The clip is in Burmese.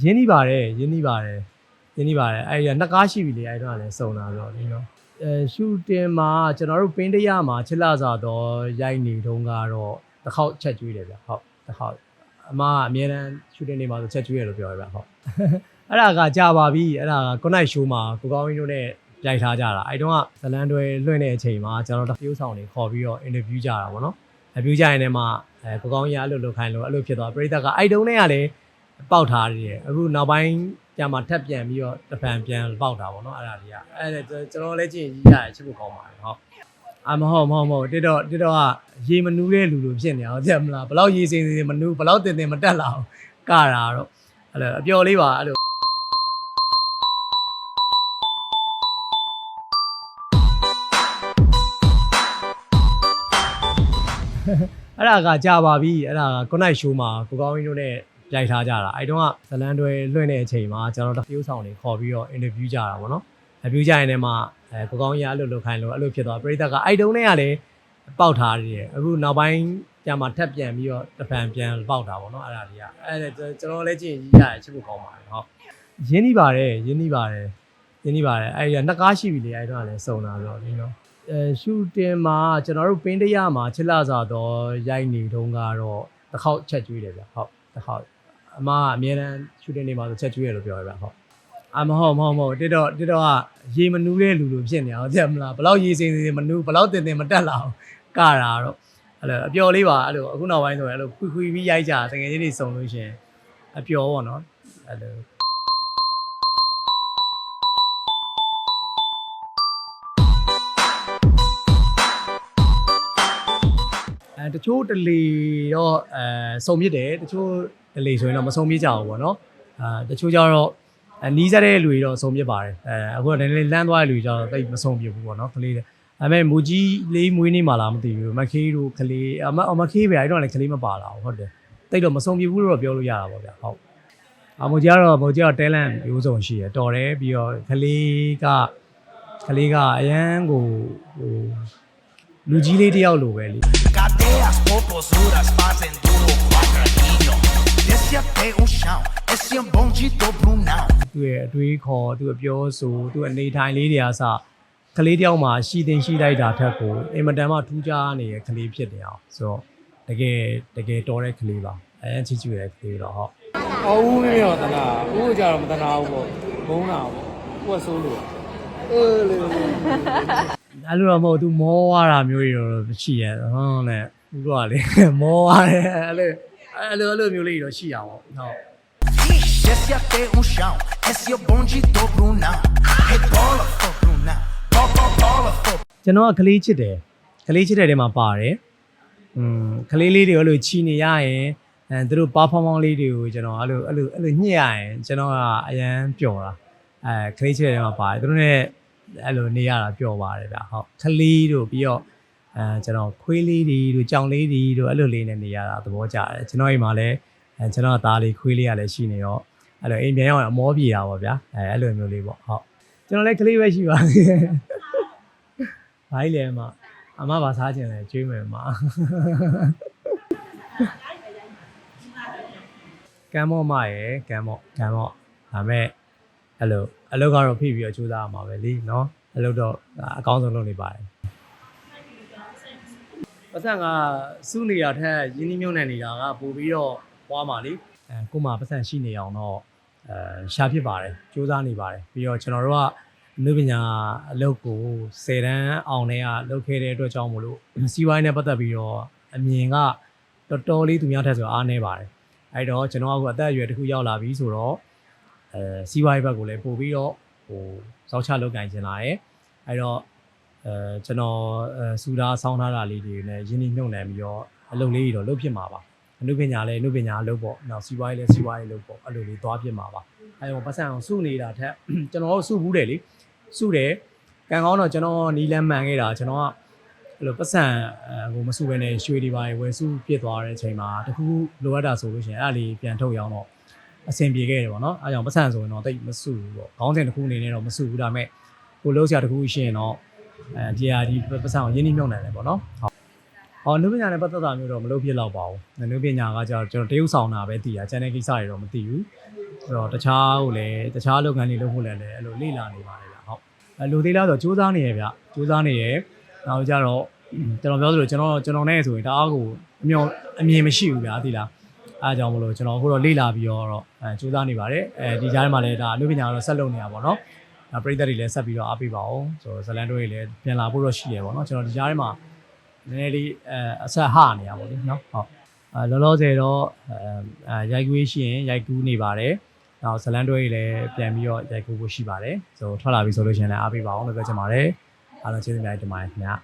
ရင်းနှီးပါတယ်ရင်းနှီးပါတယ်ရင်းနှီးပါတယ်အဲ့ဒါနှစ်ကားရှိပြီလေအဲ့တော့လည်းစုံတာဆိုတော့ဒီနော်အဲရှူတင်မှာကျွန်တော်တို့ပင်းတရမှာချစ်လာစာတော့ရိုက်နေတုန်းကတော့တစ်ခေါက်ချက်ကျွေးတယ်ဗျဟုတ်တစ်ခေါက်အမကအများတန်းရှူတင်နေမှာဆိုချက်ကျွေးရလို့ပြောရဗျဟုတ်အဲ့ဒါကကြာပါပြီအဲ့ဒါက good night show မှာကိုကောင်းကြီးတို့နဲ့ရိုက်ထားကြတာအဲ့တုန်းကဇလန်တွေလွှင့်တဲ့အချိန်မှာကျွန်တော်တို့တပြိုးဆောင်တွေခေါ်ပြီးတော့ interview ကြတာပေါ့နော်အပြူကြရင်လည်းမှအဲကိုကောင်းကြီးအဲ့လိုလုပ်ခိုင်းလို့အဲ့လိုဖြစ်သွားပရိသတ်ကအဲ့တုန်းနဲ့ကလည်း ပေါက်ထားတယ်အခုနောက်ပိုင်းကျမှထပ်ပြန်ပြီးတော့တစ်ဖန်ပြန်ပေါက်တာပေါ့နော်အဲ့ဒါကြီးကအဲ့ဒါကျွန်တော်လည်းကြည့်ရင်ကြီးရတယ်ချစ်ဖို့ကောင်းပါတယ်ဟုတ်အမဟုတ်မဟုတ်မဟုတ်တစ်တော့တစ်တော့ကရေမနူးတဲ့လူလိုဖြစ်နေအောင်သိမလားဘလောက်ရေစင်စင်မနူးဘလောက်တင်တင်မတက်လာအောင်ကတာတော့အဲ့လိုအပျော်လေးပါအဲ့လိုအဲ့ဒါကကြာပါပြီအဲ့ဒါက good night show မှာကိုကောင်းကြီးတို့နဲ့ ရိုက်ထားကြတာအဲ့တုန်းကဇလန်တွေလွှင့်တဲ့အချိန်မှာကျွန်တော်တို့တပြိုးဆောင်တွေခေါ်ပြီးတော့ interview ကြတာပေါ့နော်အပြူကြရင်လည်းမှအဲကိုကောင်းကြီးအဲ့လိုလုပ်ခိုင်းလို့အဲ့လိုဖြစ်သွားပရိသတ်ကအဲ့တုန်းနဲ့ကလည်းပေါက်ထားတယ်အခုနောက်ပိုင်းကျမှထပ်ပြန်ပြီးတော့တစ်ဖန်ပြန်ပေါက်တာပေါ့နော်အဲ့ဒါကြီးကအဲ့ဒါကျွန်တော်လည်းကြည့်ရင်ကြီးရတယ်ချစ်ဖို့ကောင်းပါတယ်ဟုတ်ရင်းနှီးပါတယ်ရင်းနှီးပါတယ်ရင်းနှီးပါတယ်အဲ့ဒါနှစ်ကားရှိပြီလေအဲ့တုန်းကလည်းစုံတာဆိုတော့ဒီနော်အဲရှူတင်မှာကျွန်တော်တို့ပင်းတရမှာချစ်လာစာတော့ရိုက်နေတုန်းကတော့တစ်ခေါက်ချက်ကျွေးတယ်ဗျဟုတ်တစ်ခေါက် အမကအများတန်းရှူတင်နေမှာဆိုချက်ကျွေးရလို့ပြောရဗျဟုတ်အမဟုတ်မဟုတ်မဟုတ်တစ်တော့တစ်တော့ကရေမနူးတဲ့လူလိုဖြစ်နေအောင်သိမလားဘလောက်ရေစင်စင်မနူးဘလောက်တင်တင်မတက်လာအောင်ကတာတော့အဲ့လိုအပျော်လေးပါအဲ့လိုအခုနောက်ပိုင်းဆိုရင်အဲ့လိုခွီခွီပြီးရိုက်ကြတကယ်ကြီးတွေစုံလို့ရှရင်အပျော်ပေါ့နော်အဲ့လို အဲတချို့တလေတော့အဲစုံမြစ်တယ်တချို့တလေဆိုရင်တော့မစုံမြစ်ကြဘူးပေါ့နော်အာတချို့ကျတော့အနီးစပ်တဲ့လူတွေတော့စုံမြစ်ပါတယ်အဲအခုကလည်းလမ်းသွားတဲ့လူတွေကျတော့တိတ်မစုံမြစ်ဘူးပေါ့နော်ကလေးတွေဒါပေမဲ့မူကြီးလေးမွေးနေမှလားမသိဘူးမခေးတို့ကလေးအမအမခေးပဲအဲ့တော့လည်းကလေးမပါလာဘူးဟုတ်တယ်တိတ်တော့မစုံမြစ်ဘူးလို့တော့ပြောလို့ရတာပေါ့ဗျာဟုတ်အမူကြီးကတော့မူကြီးကတော့ talent မျိုးစုံရှိရတော်တယ်ပြီးတော့ကလေးကကလေးကအရန်ကိုဟိုလူကြီးလေးတယောက်လိုပဲလေ Cadeas popozudas fazem duro quadradinho. Desce até o chão, esse é um bonde do Brunão. သူ့ရဲ့အတွေးခေါ်သူ့အပြောဆိုသူ့အနေထိုင်လေးတွေအားစကလေးတယောက်မှာရှိတင်ရှိလိုက်တာထက်ကိုအင်မတန်မှထူးခြားနေတဲ့ကလေးဖြစ်နေအောင်ဆိုတော့တကယ်တကယ်တော်တဲ့ကလေးပါအဲအချစ်ချူတဲ့ကလေးတော့ဟုတ်အော်ဦးမင်းရောတနာဦးကြတော့မတနာဘူးပေါ့ဘုံနာပေါ့ကိုယ်ဆိုးလို့အေးလေ အဲ့လိုတော့မဟုတ်သူမောသွားတာမျိုးတွေတော့ရှိရဲဟုတ်နဲ့ဘူးတော့လေမောသွားတယ်အဲ့လိုအဲ့လိုအဲ့လိုမျိုးလေးတွေတော့ရှိရအောင်ဟုတ် Desce até o chão, esse é o bonde do Brunão. Rebola, for Brunão. Bola, bola, for ကျွန်တော်ကကလေးချစ်တယ်ကလေးချစ်တဲ့ထဲမှာပါတယ်อืมကလေးလေးတွေအဲ့လိုချီနေရရင်အဲသူတို့ performance လေးတွေကိုကျွန်တော်အဲ့လိုအဲ့လိုအဲ့လိုညှစ်ရရင်ကျွန်တော်ကအရန်ပျော်တာအဲကလေးချစ်တဲ့ထဲမှာပါတယ်သူတို့ ਨੇ အဲ့လိုနေရတာပျော်ပါတယ်ဗျဟုတ်ကလေးတို့ပြီးတော့အဲကျွန်တော်ခွေးလေးတွေတို့ကြောင်လေးတွေတို့အဲ့လိုလေးနဲ့နေရတာသဘောကျတယ်ကျွန်တော်အိမ်မှာလည်းအဲကျွန်တော်သားလေးခွေးလေးကလည်းရှိနေတော့အဲ့လိုအိမ်ပြန်ရောက်ရင်အမောပြေတာပေါ့ဗျာအဲအဲ့လိုမျိုးလေးပေါ့ဟုတ်ကျွန်တော်လည်းကလေးပဲရှိပါသေးတယ်ဘိုင်းလဲမှာအမဘာစားခြင်းလဲကျွေးမယ်မှာကမ်းမော့မရယ်ကမ်းမော့ကမ်းမော့ဒါမဲ့ အဲ့လိုအလုပ်ကတော့ဖိပြီးတော့ကြိုးစားရမှာပဲလीနော်အလုပ်တော့အကောင်းဆုံးလုပ်နေပါတယ်ပတ်စံကစုနေတာထက်ရင်းနှီးမြုပ်နှံနေတာကပို့ပြီးတော့ပွားမှာလीအဲကို့မှာပတ်စံရှိနေအောင်တော့အဲရှာဖြစ်ပါတယ်ကြိုးစားနေပါတယ်ပြီးတော့ကျွန်တော်တို့ကအနုပညာအလုပ်ကို10တန်းအောင်တဲ့ကလုပ်ခဲ့တဲ့အတွက်ကြောင့်မလို့စီးပွားရေးနဲ့ပတ်သက်ပြီးတော့အမြင်ကတော်တော်လေးသူများထက်ဆိုအားနည်းပါတယ်အဲ့တော့ကျွန်တော်ကအခုအသက်အရွယ်တစ်ခုရောက်လာပြီဆိုတော့ အဲစီးပွားရေးဘက်ကိုလည်းပို့ပြီးတော့ဟိုစောက်ချလုပ်ကင်ကျင်လာတယ်အဲ့တော့အဲကျွန်တော်အဲစူတာဆောင်းထားတာလေးတွေနဲ့ရင်းနှီးမြှုပ်နှံပြီးတော့အလုပ်လေးတွေတော့လုပ်ဖြစ်မှာပါအနုပညာလည်းအနုပညာအလုပ်ပေါ့နောက်စီးပွားရေးလည်းစီးပွားရေးလုပ်ပေါ့အဲ့လိုလေးသွားဖြစ်မှာပါအဲ့တော့ပတ်စံအောင်စုနေတာထက်ကျွန်တော်တို့စုဘူးတယ်လေစုတယ်ကံကောင်းတော့ကျွန်တော်နီလန်းမှန်ခဲ့တာကျွန်တော်ကအဲ့လိုပတ်စံဟိုမစုဘဲနဲ့ရွှေတွေပါဝယ်စုဖြစ်သွားတဲ့အချိန်မှာတခုခုလိုအပ်တာဆိုလို့ရှိရင်အဲ့ဒါလေးပြန်ထုတ်ရောင်းတော့ အဆင်ပြေခဲ့တယ်ပေါ့နော်အဲကြောင့်ပတ်စံဆိုရင်တော့တိတ်မစုဘူးပေါ့ခေါင်းစဉ်တစ်ခုအနေနဲ့တော့မစုဘူးဒါပေမဲ့ကိုလုံးဆရာတစ်ခုရှိရင်တော့အဲဒီဟာဒီပတ်စံကိုရင်းနှီးမြှုပ်နှံတယ်ပေါ့နော်ဟုတ်ဟောနုပညာနဲ့ပတ်သက်တာမျိုးတော့မလုပ်ဖြစ်တော့ပါဘူးနုပညာကကျတော့ကျွန်တော်တရုပ်ဆောင်တာပဲတည်တာကျန်တဲ့ကိစ္စတွေတော့မသိဘူးဆိုတော့တခြားကိုလည်းတခြားလုပ်ငန်းတွေလုပ်ဖို့လည်းလည်းအဲ့လိုလေ့လာနေပါတယ်ဗျဟုတ်အဲလိုသေးလားဆိုတော့စူးစမ်းနေရဗျစူးစမ်းနေရနောက်ကြတော့ကျွန်တော်ပြောသလိုကျွန်တော်ကျွန်တော်နဲ့ဆိုရင်တအားကိုအမျောအမြင်မရှိဘူးဗျာသိလား အားကြောင့်မလို့ကျွန်တော်အခုတော့လေ့လာပြီးတော့အဲစူးစမ်းနေပါတယ်အဲဒီကြားထဲမှာလည်းဒါအမှုပညာကတော့ဆက်လုပ်နေတာပေါ့နော်အဲပရိသတ်တွေလည်းဆက်ပြီးတော့အားပေးပါအောင်ဆိုတော့ဇလန်တို့တွေလည်းပြန်လာဖို့တော့ရှိတယ်ပေါ့နော်ကျွန်တော်ဒီကြားထဲမှာနည်းနည်းလေးအဲအဆက်ဟနေတာပေါ့လေနော်ဟုတ်အဲလောလောဆယ်တော့အဲရိုက်ကူးရှိရင်ရိုက်ကူးနေပါတယ်နောက်ဇလန်တွဲတွေလည်းပြန်ပြီးတော့ရိုက်ကူးဖို့ရှိပါတယ်ဆိုတော့ထွက်လာပြီဆိုလို့ရှိရင်လည်းအားပေးပါအောင်လို့ပြောချင်ပါတယ်အားလုံးကျေးဇူးများတင်ပါတယ်ခင်ဗျာ